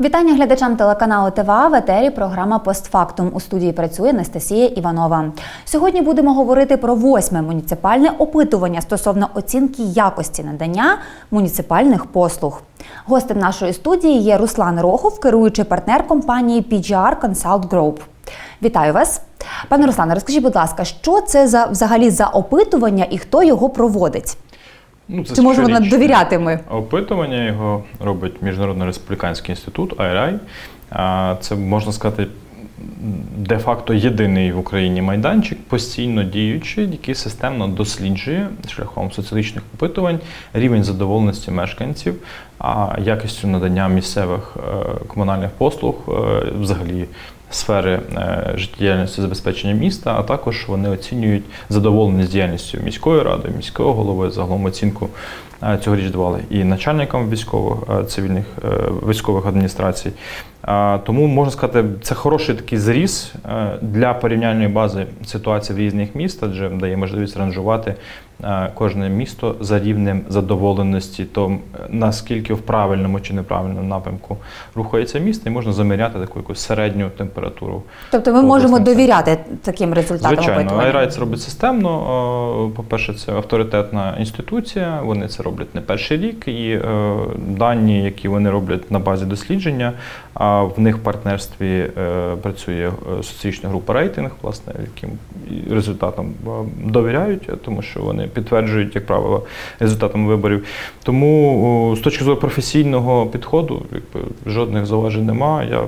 Вітання глядачам телеканалу ТВА в етері. Програма Постфактум у студії працює Анастасія Іванова. Сьогодні будемо говорити про восьме муніципальне опитування стосовно оцінки якості надання муніципальних послуг. Гостем нашої студії є Руслан Рохов, керуючий партнер компанії PGR Consult Group. Вітаю вас, пане Руслане. Розкажіть, будь ласка, що це за взагалі за опитування і хто його проводить? Ну, це Чи можемо щорічне довіряти ми? Опитування його робить Міжнародний республіканський інститут IRI. А, Це можна сказати. Де-факто єдиний в Україні майданчик, постійно діючий, який системно досліджує шляхом соціологічних опитувань рівень задоволеності мешканців, а якістю надання місцевих е, комунальних послуг, е, взагалі сфери е, життєдіяльності забезпечення міста, а також вони оцінюють задоволеність діяльністю міської ради, міського голови, загалом оцінку е, цьогоріч давали і начальникам військових е, цивільних військових адміністрацій. Тому можна сказати, це хороший такий зріз для порівняльної бази ситуації в різних містах, адже дає можливість ранжувати кожне місто за рівнем задоволеності, то е, наскільки в правильному чи неправильному напрямку рухається місто, і можна заміряти таку якусь середню температуру. Тобто ми можемо довіряти таким результатам Звичайно, опитування? робить системно. По-перше, це авторитетна інституція. Вони це роблять не перший рік, і е, дані, які вони роблять на базі дослідження, а в них в партнерстві е, працює е, соціологічна група рейтинг, власне, яким результатам е, довіряють, тому що вони підтверджують, як правило, результатами виборів. Тому з точки зору професійного підходу, якби жодних зауважень немає. Я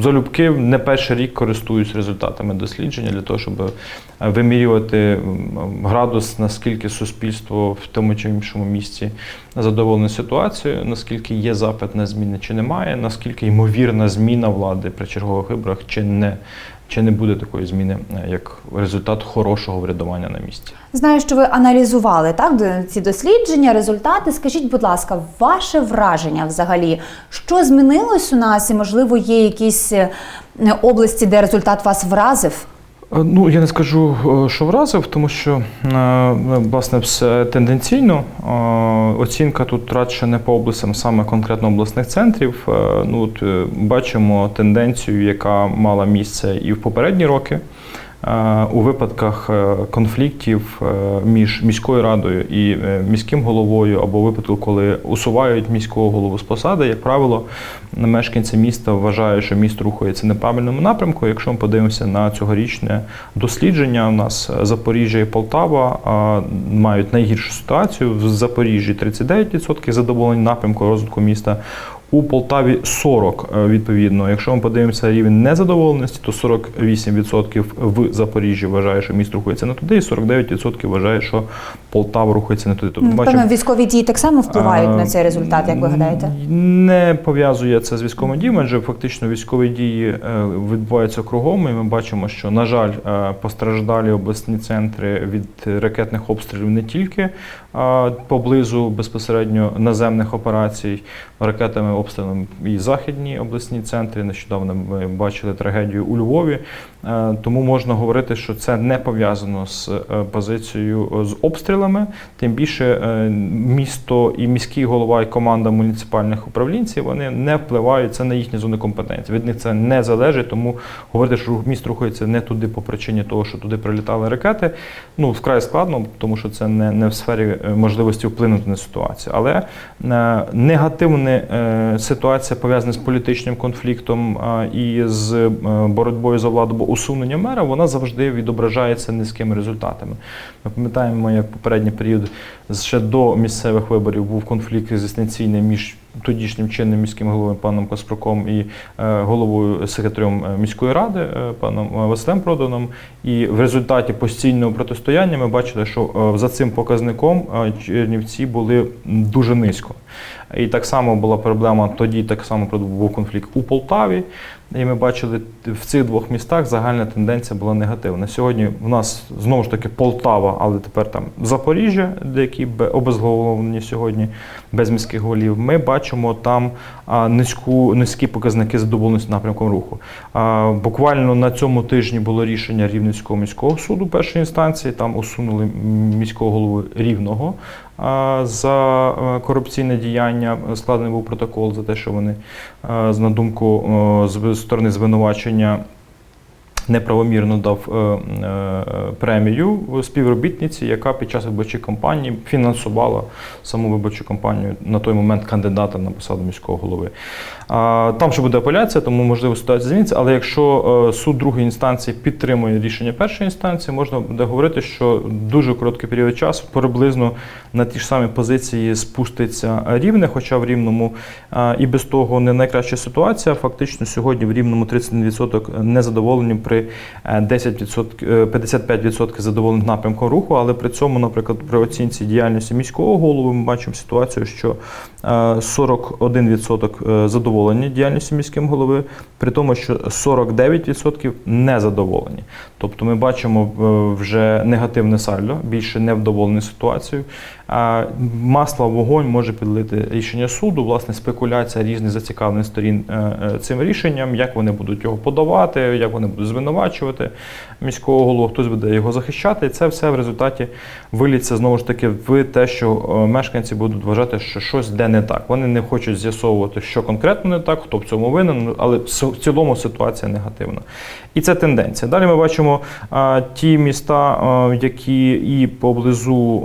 Залюбки не перший рік користуюсь результатами дослідження для того, щоб е, вимірювати градус, наскільки суспільство в тому чи іншому місці задоволене ситуацією, наскільки є запит на зміни чи немає, наскільки ймовірна зміна влади при чергових виборах, чи не, чи не буде такої зміни е, як результат хорошого врядування на місці. Знаю, що ви аналізували так ці дослідження, результати. Скажіть, будь ласка, ваше враження взагалі, що змінилось у нас, і можливо є якісь е, області, де результат вас вразив? Е, Ну, я не скажу, е, що вразив, тому що е, власне все тенденційно. Оцінка тут радше не по областям, саме конкретно обласних центрів. Ну, от, бачимо тенденцію, яка мала місце і в попередні роки. Е, У випадках е, конфліктів е, між міською радою і міським головою, або у випадку, коли усувають міського голову з посади, як правило, мешканці міста вважають, що місто рухається неправильному напрямку. Якщо ми подивимося на цьогорічне дослідження, у нас Запоріжжя і Полтава мають найгіршу ситуацію. В Запоріжжі 39% задоволень напрямку розвитку міста. У Полтаві 40 е, відповідно. Якщо ми подивимося рівень незадоволеності, то 48% в Запоріжжі вважає, що місто рухається не туди, і 49% вважає, що Полтава рухається не туди. Тобто, Певно, військові дії так само впливають а, на цей результат, як ви гадаєте? Не пов'язує це з військовими діями, адже фактично військові дії е, відбуваються кругом, і ми бачимо, що, на жаль, е, постраждалі обласні центри від ракетних обстрілів не тільки е, поблизу безпосередньо наземних операцій, ракетами обстрілами і західні обласні центри. Нещодавно ми бачили трагедію у Львові. Е, Тому можна говорити, що це не пов'язано з е, позицією е, з обстрілами. Тим більше місто і міський голова і команда муніципальних управлінців вони не впливають це на їхні зони компетенції. Від них це не залежить, тому говорити, що місто рухається не туди по причині того, що туди прилітали ракети. Ну вкрай складно, тому що це не, не в сфері можливості вплинути на ситуацію. Але негативна ситуація пов'язана з політичним конфліктом і з боротьбою за владу або усуненням мера, вона завжди відображається низькими результатами. Ми пам'ятаємо, як попередній період ще до місцевих виборів був конфлікт екзистенційний між тодішнім чинним міським головою паном Каспруком і е, головою секретарем е, міської ради е, паном е, Василем Проданом. І в результаті постійного протистояння ми бачили, що е, за цим показником е, Чернівці були дуже низько. І так само була проблема тоді, так само був конфлікт у Полтаві. І ми бачили в цих двох містах загальна тенденція була негативна. Сьогодні в нас знову ж таки Полтава, але тепер там Запоріжжя, де які бе- обезголовлені сьогодні без міських голів. Ми бачимо. там низьку, низькі показники задоволеності напрямком руху. Буквально на цьому тижні було рішення Рівненського міського суду першої інстанції. Там усунули міського голови рівного за е, корупційне діяння. Складений був протокол за те, що вони, е, на думку з сторони звинувачення, неправомірно дав е, е, премію співробітниці, яка під час виборчої кампанії фінансувала саму виборчу кампанію на той момент кандидата на посаду міського голови. А, Там ще буде апеляція, тому можливо ситуація зміниться. Але якщо е, суд другої інстанції підтримує рішення першої інстанції, можна буде говорити, що дуже короткий період часу приблизно на ті ж самі позиції спуститься рівне, хоча в рівному а, і без того не найкраща ситуація. Фактично сьогодні в рівному 31% незадоволені при е, 10%, е, 55% задоволених напрямком руху, але при цьому, наприклад, при оцінці діяльності міського голови ми бачимо ситуацію, що е, 41% задоволені діяльністю міським голови, при тому, що 49% незадоволені. Тобто ми бачимо е, вже негативне сальдо, більше невдоволені ситуацією. Масло вогонь може підлити рішення суду, власне, спекуляція різних зацікавлених сторін е, е, цим рішенням, як вони будуть його подавати, як вони будуть звинувачувати міського голову, хтось буде його захищати. І це все в результаті виліться знову ж таки в те, що е, мешканці будуть вважати, що щось де не так. Вони не хочуть з'ясовувати, що конкретно не так, хто в цьому винен, але в цілому ситуація негативна. І це тенденція. Далі ми бачимо ті міста, які і поблизу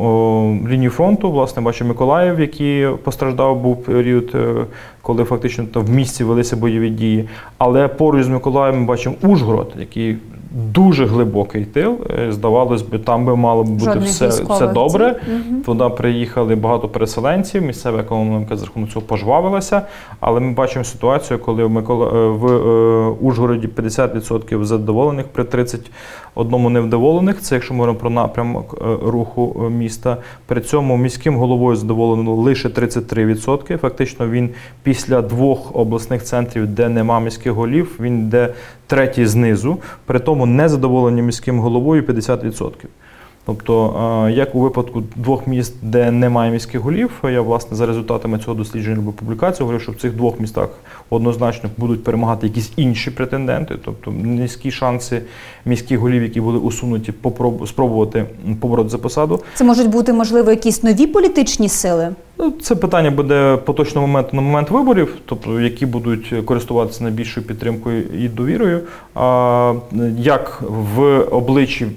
лінії фронту, власне, бачу Миколаїв, який постраждав був період, е, коли фактично там в місті велися бойові дії. Але поруч з Миколаєвом ми бачимо Ужгород, який дуже глибокий тил. Е, Здавалось би, там би мало б бути Жодних все, все добре. Мгм. Туди приїхали багато переселенців, місцева економіка з рахунок цього пожвавилася. Але ми бачимо ситуацію, коли в, Микола... е, в е, Ужгороді 50% задоволених при 31 невдоволених. Це якщо ми говоримо про напрямок руху міста. При цьому міським головою задоволено лише 33%. Фактично він після двох обласних центрів, де нема міських голів, він йде третій знизу. При тому незадоволені міським головою 50%. Тобто, е, як у випадку двох міст, де немає міських голів, я власне за результатами цього дослідження робив публікацію, говорю, що в цих двох містах однозначно будуть перемагати якісь інші претенденти, тобто низькі шанси міських голів, які були усунуті, спробувати побороти за посаду. Це можуть бути, можливо, якісь нові політичні сили. Ну, Це питання буде по точному моменту на момент виборів, тобто які будуть користуватися найбільшою підтримкою і довірою. А як в обличчі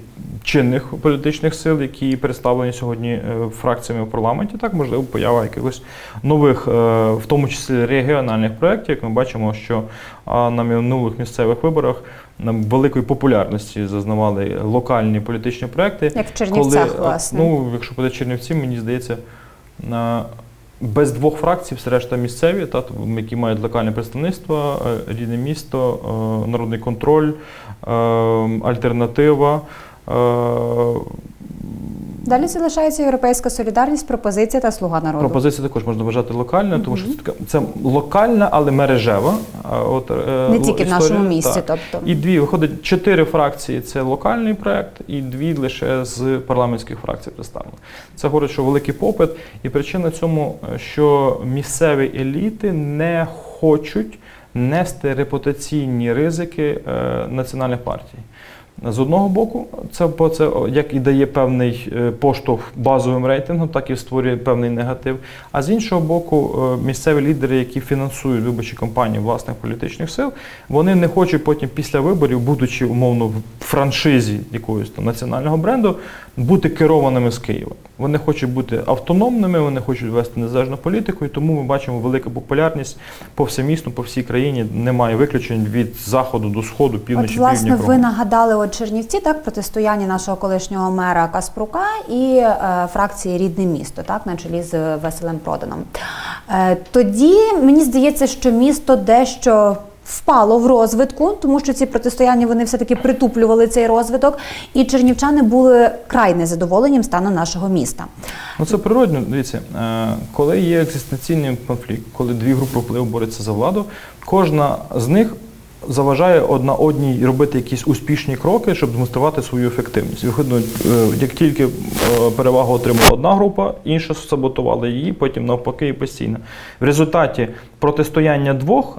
чинних політичних сил, які представлені сьогодні е, фракціями в парламенті, так можливо поява якихось нових, е, в тому числі регіональних проєктів. Як ми бачимо, що на минулих місцевих виборах великої популярності зазнавали локальні політичні проекти. Як в Чернівцях, Коли, власне. Ну, якщо буде Чернівці, мені здається, без двох фракцій, все решта місцеві, та, які мають локальне представництво, е, рідне місто, е, народний контроль, е, альтернатива. Е, Далі залишається європейська солідарність, пропозиція та слуга народу. Пропозиція також можна вважати локальною, тому що це така це локальна, але мережева. От, е, Не тільки в нашому місті, так. тобто. І дві виходить чотири фракції це локальний проект, і дві лише з парламентських фракцій представлені. Це говорить, що великий попит, і причина цьому, е, що місцеві еліти не хочуть нести репутаційні ризики національних партій. З одного боку, це це як і дає певний е, поштовх базовим рейтингом, так і створює певний негатив. А з іншого боку, е, місцеві лідери, які фінансують виборчі кампанії власних політичних сил, вони не хочуть потім після виборів, будучи умовно в франшизі якогось там національного бренду, бути керованими з Києва. Вони хочуть бути автономними, вони хочуть вести незалежну політику, і тому ми бачимо велику популярність повсемісно, по всій країні. Немає виключень від заходу до сходу, півночі, От, власне, півдня. ви нагадали от Чернівці, так, протистояння нашого колишнього мера Каспрука і е, фракції Рідне місто, так, на чолі з Василем Проданом. Е, тоді мені здається, що місто дещо. Впало в розвитку, тому що ці протистояння вони все-таки притуплювали цей розвиток, і чернівчани були край незадоволенням станом нашого міста. Ну це природно. Дивіться, е, коли є екзистенційний конфлікт, коли дві групи впливу борються за владу, кожна з них заважає одна одній робити якісь успішні кроки, щоб демонструвати свою ефективність. Виходно, е, як тільки е, перевагу отримала одна група, інша саботувала її, потім навпаки і постійно. В результаті протистояння двох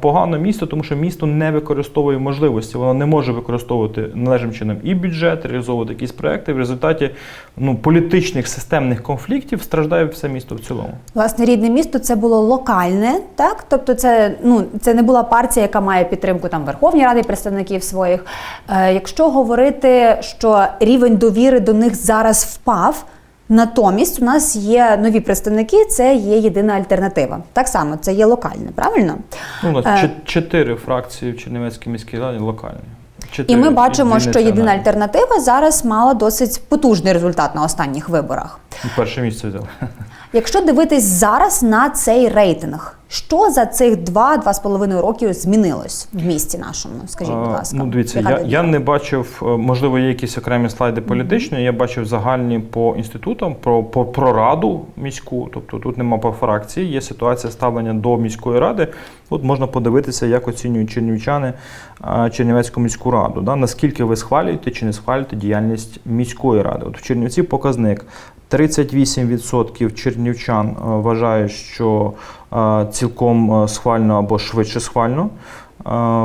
погано місто, тому що місто не використовує можливості, воно не може використовувати належним чином і бюджет, реалізовувати якісь проекти. В результаті ну, політичних системних конфліктів страждає все місто в цілому. Власне, рідне місто це було локальне, так? Тобто, це, ну, це не була партія, яка має підтримку там Верховній Ради представників своїх. Е, якщо говорити, що рівень довіри до них зараз впав. Натомість у нас є нові представники, це є єдина альтернатива. Так само, це є локальне, правильно? Ну, у нас Е. чотири фракції в Чернівецькій міській раді локальні. І ми бачимо, що єдина альтернатива зараз мала досить потужний результат на останніх виборах. Перше місце взяли. Якщо дивитись зараз на цей рейтинг, що за цих два-два з половиною років змінилось в місті нашому? Скажіть, будь ласка. Ну, дивіться, я, я не бачив, е, можливо, є якісь окремі слайди політичні. Я бачив загальні по інститутам, про, по, про раду міську. Тобто тут нема по фракції, є ситуація ставлення до міської ради. От можна подивитися, як оцінюють чернівчани Чернівецьку міську раду. Да? Наскільки ви схвалюєте чи не схвалюєте діяльність міської ради? От в Чернівці показник 38% чернівчан е, вважають, що цілком схвально або швидше схвально.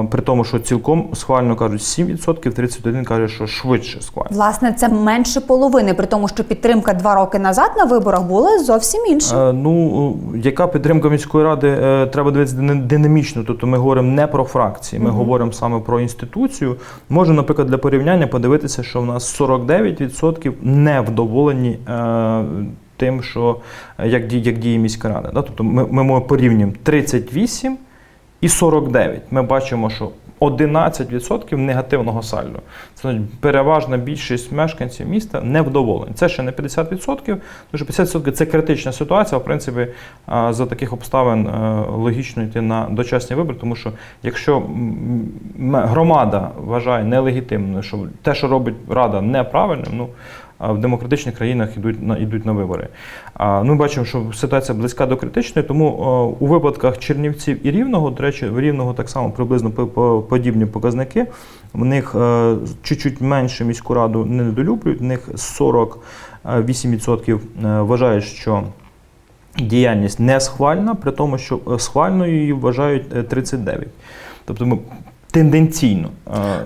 При тому, що цілком схвально кажуть 7%, 31 каже, що швидше схвально. Власне, це менше половини, при тому, що підтримка два роки назад на виборах була зовсім інша. Е, Ну, яка підтримка міської ради е, треба дивитися динамічно. Тобто ми говоримо не про фракції, ми говоримо саме про інституцію. Можемо, наприклад, для порівняння подивитися, що в нас 49% невдоволені е, тим, що е, як діє, як діє міська рада. Да? Тобто ми, ми порівнюємо 38 і 49. Ми бачимо, що 11% негативного сальдо. Це переважна більшість мешканців міста невдоволені. Це ще не 50%, тому що 50% це критична ситуація. В принципі, за таких обставин е, логічно йти на дочасні вибори, тому що якщо громада вважає нелегітимним, що те, що робить рада, неправильним, ну в демократичних країнах йдуть на йдуть на вибори. А, ну, бачимо, що ситуація близька до критичної, тому е, у випадках Чернівців і Рівного, до речі, в Рівного так само приблизно по- по- подібні показники. В них е, чуть-чуть менше міську раду не недолюблюють, в них 48% е, вважають, що діяльність не схвальна, при тому, що схвальною її вважають е, 39%. Тобто ми тенденційно.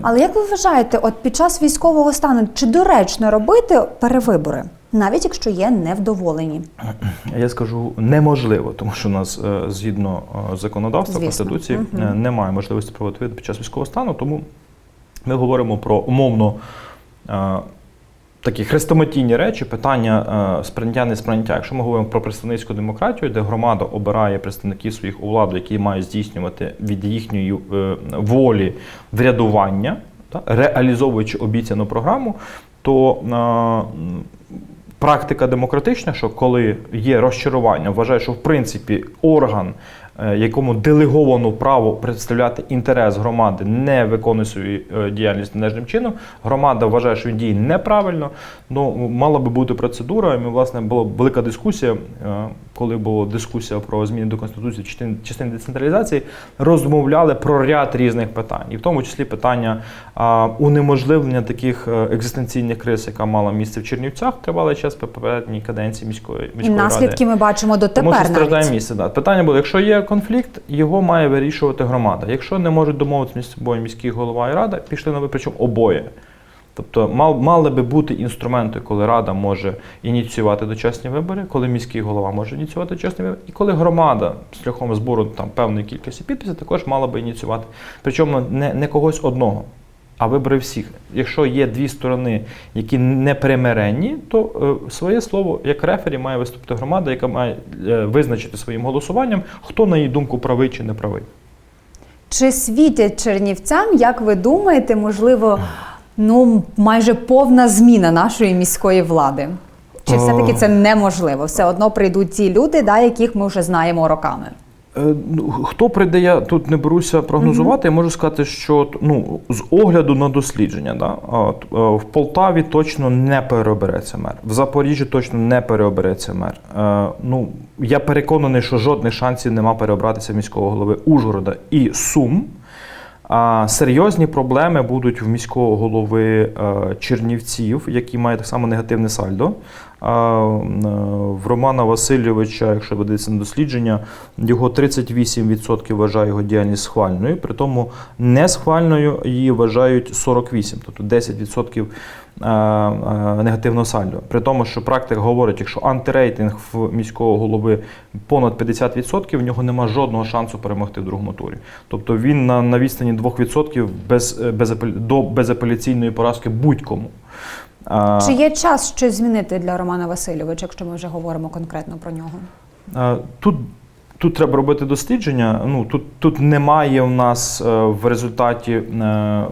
Але як ви вважаєте, от під час військового стану чи доречно робити перевибори, навіть якщо є невдоволені? Я скажу неможливо, тому що у нас е, згідно е, законодавства Звісно. конституції е, немає можливості проводити під час військового стану. Тому ми говоримо про умовно такі хрестоматійні речі, питання е, сприйняття несприйняття. Якщо ми говоримо про представницьку демократію, де громада обирає представників своїх у владу, які мають здійснювати від їхньої е, волі врядування, реалізовуючи обіцяну програму, то е, практика демократична, що коли є розчарування, вважаю, що в принципі орган, якому делеговано право представляти інтерес громади, не виконує свою е, діяльність належним чином. Громада вважає, що він діє неправильно. Ну мала би бути процедура. І ми, власне, була велика дискусія, е, коли була дискусія про зміни до конституції частини, децентралізації, розмовляли про ряд різних питань, і в тому числі питання унеможливлення таких е, екзистенційних криз, яка мала місце в Чернівцях, тривалий час по попередній каденції міської міської наслідки ради. ми бачимо Тому що страждає місце. Да. Питання було, якщо є конфлікт, його має вирішувати громада. Якщо не можуть домовитися між собою міський голова і рада, пішли на ви, причому обоє. Тобто мали би бути інструменти, коли рада може ініціювати дочасні вибори, коли міський голова може ініціювати дочасні вибори, і коли громада шляхом збору там певної кількості підписів також мала би ініціювати. Причому не, не когось одного, а вибори всіх. Якщо є дві сторони, які не примиренні, то е, своє слово як рефері має виступити громада, яка має е, визначити своїм голосуванням, хто на її думку правий чи не правий. Чи світять чернівцям, як ви думаєте, можливо, ну майже повна зміна нашої міської влади? Чи все-таки це неможливо? Все одно прийдуть ті люди, да, яких ми вже знаємо роками. Е, ну, Хто прийде, я тут не беруся прогнозувати. Я можу сказати, що ну, з огляду на дослідження, да, от, е, в Полтаві точно не переобереться мер, в Запоріжжі точно не переобереться мер. Е, Ну, я переконаний, що жодних шансів нема переобратися міського голови Ужгорода і Сум. А серйозні проблеми будуть в міського голови Чернівців, який має так само негативне сальдо. А е, в Романа Васильовича, якщо ведеться на дослідження, його 38% вважає його діяльність схвальною, при тому не схвальною її вважають 48%, тобто 10% е, е, негативного сальдо. При тому, що практика говорить, якщо антирейтинг в міського голови понад 50%, в нього нема жодного шансу перемогти в другому турі. Тобто він на, на відстані 2% без, безапеля- до безапеляційної поразки будь-кому. Чи є час щось змінити для Романа Васильовича, якщо ми вже говоримо конкретно про нього? Тут, тут треба робити дослідження. Ну, тут, тут немає в нас е, в результаті е,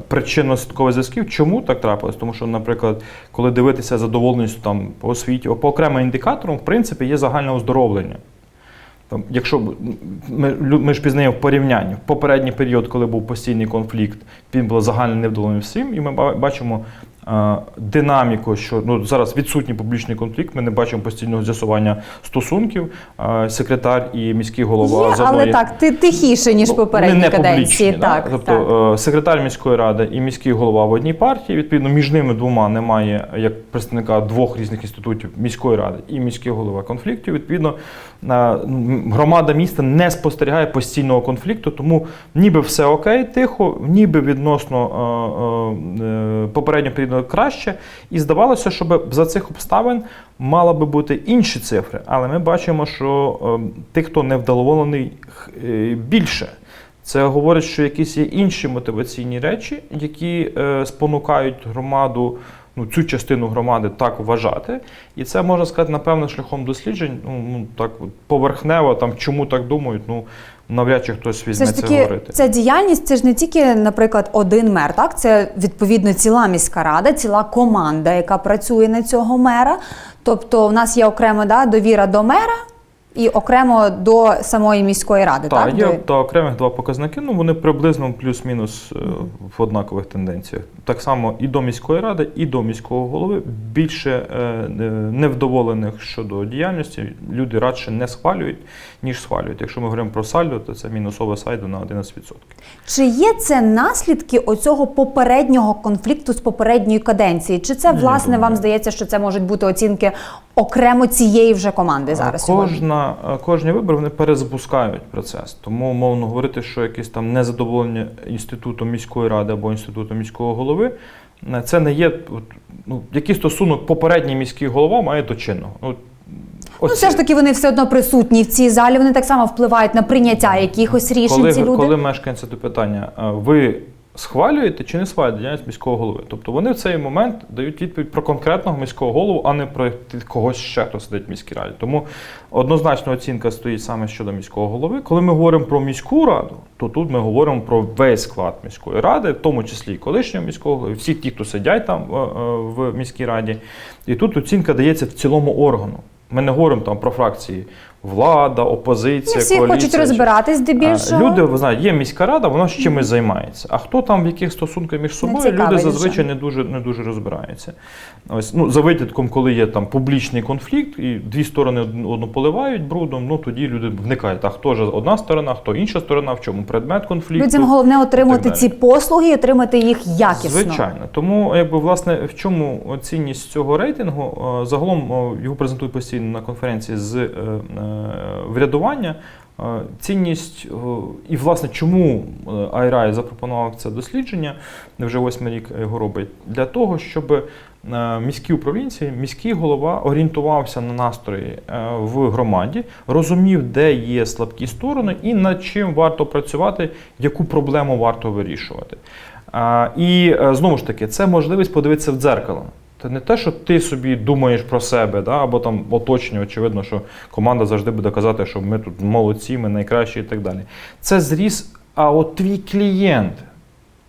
причинно-слідкових зв'язків. Чому так трапилось? Тому що, наприклад, коли дивитися задоволеність там, по освіті, по окремим індикаторам, в принципі, є загальне оздоровлення. Там, якщо ми, ми ж пізнаємо в порівнянні, в попередній період, коли був постійний конфлікт, він був загально невдоволений всім, і ми бачимо динаміку, що ну, зараз відсутній публічний конфлікт, ми не бачимо постійного з'ясування стосунків. Е, секретар і міський голова Є, але одної- так, ти тихіше, ніж Ну, попередні не каденції. так, да? тобто так. е, секретар міської ради і міський голова в одній партії. Відповідно, між ними двома немає як представника двох різних інститутів міської ради і міський голова конфліктів. Відповідно, е, громада міста не спостерігає постійного конфлікту, тому ніби все окей, тихо, ніби відносно е, е, е, краще. І здавалося, щоб за цих обставин мали би бути інші цифри. Але ми бачимо, що е, тих, хто невдоволений, е, більше. Це говорить, що якісь є інші мотиваційні речі, які е, спонукають громаду, ну цю частину громади так вважати. І це можна сказати, напевно, шляхом досліджень. Ну, ну так поверхнево, там чому так думають, ну навряд чи хтось Це візьме ж це, таки говорити. ця діяльність, це ж не тільки, наприклад, один мер, так це відповідно ціла міська рада, ціла команда, яка працює на цього мера. Тобто, в нас є окремо да, довіра до мера і окремо до самої міської ради. Так, Так, є До- окремих два показники. Ну вони приблизно плюс-мінус е, в однакових тенденціях. Так само і до міської ради, і до міського голови більше е, е, невдоволених щодо діяльності. Люди радше не схвалюють, ніж схвалюють. Якщо ми говоримо про сальдо, то це мінусове сальдо на 11%. Чи є це наслідки оцього попереднього конфлікту з попередньої каденції? Чи це власне думаю. вам здається, що це можуть бути оцінки окремо цієї вже команди зараз? Кожна, е, кожні вибори вони перезапускають процес. Тому умовно говорити, що якесь там незадоволення інститутом міської ради або інститутом міського голови, е, це не є ну, який стосунок попередній міський голова має до чинного. Ну, Ну, все ж таки вони все одно присутні в цій залі. Вони так само впливають на прийняття якихось рішень. коли, ці люди. коли мешканці до питання, ви схвалюєте чи не схвалюєте діяльність міського голови? Тобто вони в цей момент дають відповідь про конкретного міського голову, а не про когось ще, хто сидить в міській раді. Тому однозначно оцінка стоїть саме щодо міського голови. Коли ми говоримо про міську раду, то тут ми говоримо про весь склад міської ради, в тому числі і колишнього міського голови, всі ті, хто сидять там е, е, в міській раді. І тут оцінка дається в цілому органу. Ми не говоримо там про фракції влада, опозиція, Не всі коаліція. хочуть розбиратись здебільшого. Люди, ви знаєте, є міська рада, вона ж чимось займається. А хто там в яких стосунках між собою, люди зазвичай не дуже, не дуже розбираються. Ось, ну, за винятком, коли є там публічний конфлікт, і дві сторони одну поливають брудом, ну тоді люди вникають, а хто ж одна сторона, хто інша сторона, в чому предмет конфлікту. Людям головне отримати ці послуги і отримати їх якісно. Звичайно. Тому, якби власне, в чому цінність цього рейтингу? Е, Загалом е, його презентують постійно на конференції з е, врядування. Е, Цінність е, і власне чому е, IRI запропонував це дослідження, вже восьмий рік його робить, для того, щоб е, міські управлінці, міський голова орієнтувався на настрої е, в громаді, розумів, де є слабкі сторони і над чим варто працювати, яку проблему варто вирішувати. І е, знову ж таки, це можливість подивитися в дзеркало. Це не те, що ти собі думаєш про себе, да, або там оточення, очевидно, що команда завжди буде казати, що ми тут молодці, ми найкращі і так далі. Це зріс, а от твій клієнт,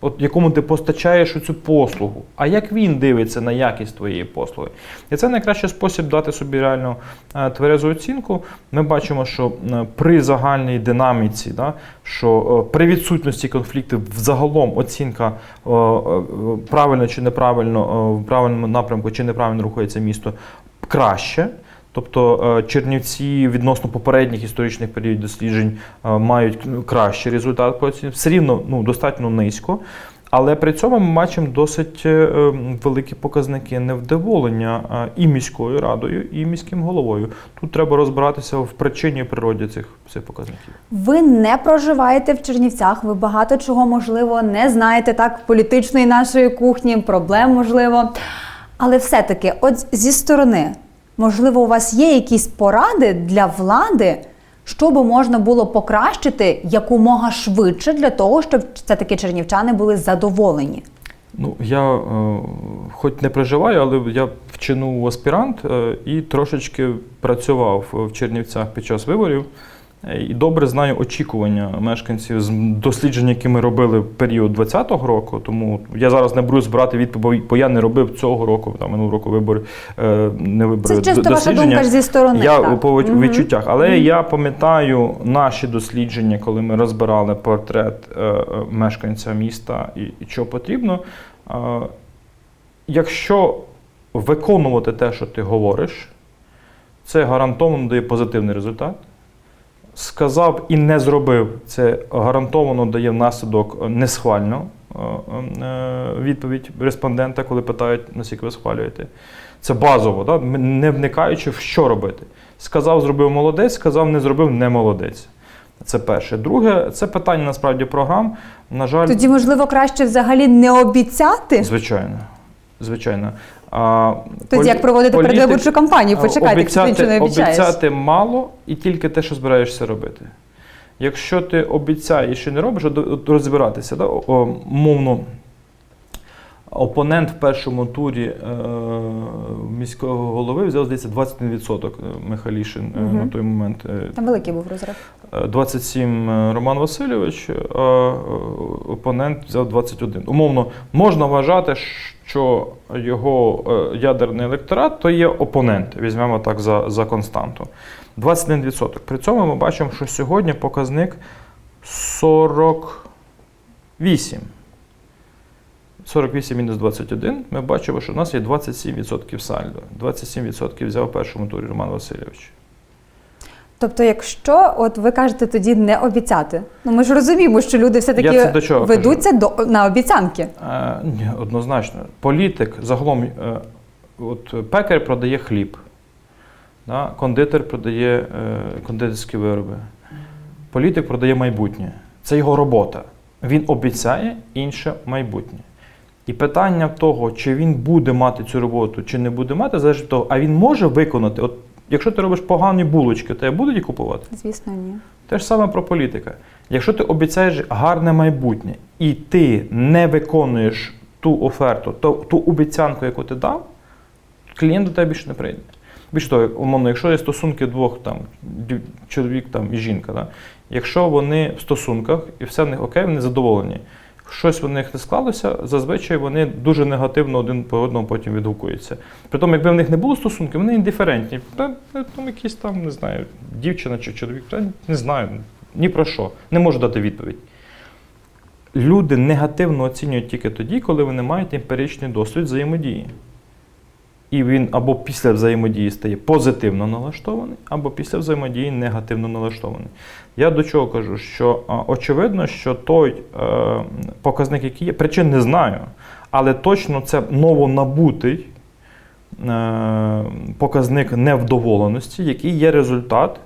от якому ти постачаєш цю послугу, а як він дивиться на якість твоєї послуги. І це найкращий спосіб дати собі реально е, тверезу оцінку. Ми бачимо, що е, при загальній динаміці, да, що е, при відсутності конфліктів взагалом оцінка правильно чи неправильно, в правильному напрямку чи неправильно рухається місто краще. Тобто е, Чернівці відносно попередніх історичних періодів досліджень е, мають ну, кращий результат по оцінці. Все рівно ну, достатньо низько. Але при цьому ми бачимо досить е, великі показники невдоволення і міською радою, і міським головою. Тут треба розбиратися в причині природі цих, цих показників. Ви не проживаєте в Чернівцях, ви багато чого можливо не знаєте так політичної нашої кухні, проблем можливо. Але все-таки, от зі сторони, можливо, у вас є якісь поради для влади, що би можна було покращити якомога швидше для того, щоб все-таки чернівчани були задоволені. Ну, я е, хоч не проживаю, але я вчинув аспірант е, і трошечки працював в Чернівцях під час виборів. І добре знаю очікування мешканців з досліджень, які ми робили в період 2020 року. Тому я зараз не беру збирати відповідь, бо я не робив цього року, там минулого року вибори, е, не вибори. Це чисто ваша думка зі сторони. Я так. по відчуттях, але я пам'ятаю наші дослідження, коли ми розбирали портрет е, е, мешканця міста і, і що потрібно. Якщо виконувати те, що ти говориш, це гарантовано дає позитивний результат. Сказав і не зробив, це гарантовано дає внаслідок несхвальну е, е, відповідь респондента, коли питають, наскільки ви схвалюєте. Це базово, да? не вникаючи в що робити. Сказав, зробив молодець, сказав, не зробив, не молодець. Це перше. Друге, це питання насправді програм. На жаль, Тоді, можливо, краще взагалі не обіцяти. звичайно. Звичайно. А, Тоді полі- як проводити політик- передвиборчу кампанію? Почекайте, якщо ти нічого не обіцяєш. обіцяти мало і тільки те, що збираєшся робити. Якщо ти обіцяєш і не робиш, розбиратися, да? о, мовно. Опонент в першому турі е, міського голови взяв, здається, 21% Михайлішин е, Мгм. на той момент. е, Там великий був розрив. Е, 27 е, Роман Васильович, а опонент взяв 21. Умовно, можна вважати, що його ядерний електорат то є опонент. Візьмемо так за, за константу. 21%. При цьому ми бачимо, що сьогодні показник 48. 48 мінус 21. Ми бачимо, що в нас є 27% сальдо. 27% взяв в першому турі Роман Васильович. Тобто, якщо от ви кажете тоді не обіцяти, ну ми ж розуміємо, що люди все-таки ведуться до на обіцянки. Е, ні, однозначно. Політик загалом, е, от пекар продає хліб, да? кондитер продає е, кондитерські вироби. Політик продає майбутнє. Це його робота. Він обіцяє інше майбутнє. І питання того, чи він буде мати цю роботу, чи не буде мати, залежить від того, а він може виконати. От якщо ти робиш погані булочки, то я буду їх купувати. Звісно, ні. Те ж саме про політика. Якщо ти обіцяєш гарне майбутнє і ти не виконуєш ту оферту, ту, ту обіцянку, яку ти дав, клієнт до тебе більше не прийде. Більше того, умовно, якщо є стосунки двох там, чоловік там, і жінка, да? якщо вони в стосунках і все в них окей, вони задоволені. Щось в них не склалося, зазвичай вони дуже негативно один по одному потім відгукуються. Притом, якби в них не було стосунків, вони індиферентні. Та, там якісь там, не знаю, дівчина чи чоловік, не знаю, ні про що, не можу дати відповідь. Люди негативно оцінюють тільки тоді, коли вони мають емпіричний досвід взаємодії. І він або після взаємодії стає позитивно налаштований, або після взаємодії негативно налаштований. Я до чого кажу, що очевидно, що той е, показник, який є, причин не знаю, але точно це новонабутий е, показник невдоволеності, який є результат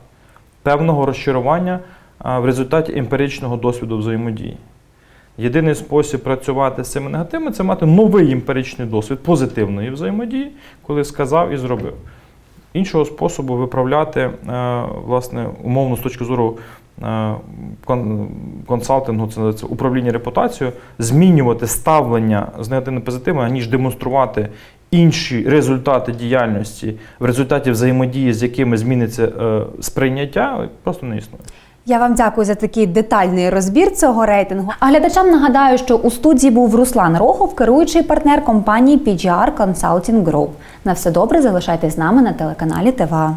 певного розчарування в результаті емпіричного досвіду взаємодії. Єдиний спосіб працювати з цими негативами це мати новий емпіричний досвід позитивної взаємодії, коли сказав і зробив. Іншого способу виправляти, е, власне, умовно з точки зору е, консалтингу, це управління репутацією, змінювати ставлення з негативним позитивом, аніж демонструвати інші результати діяльності в результаті взаємодії, з якими зміниться е, сприйняття, просто не існує. Я вам дякую за такий детальний розбір цього рейтингу. А глядачам нагадаю, що у студії був Руслан Рогов, керуючий партнер компанії PGR Consulting Group. На все добре, залишайтесь з нами на телеканалі ТВА.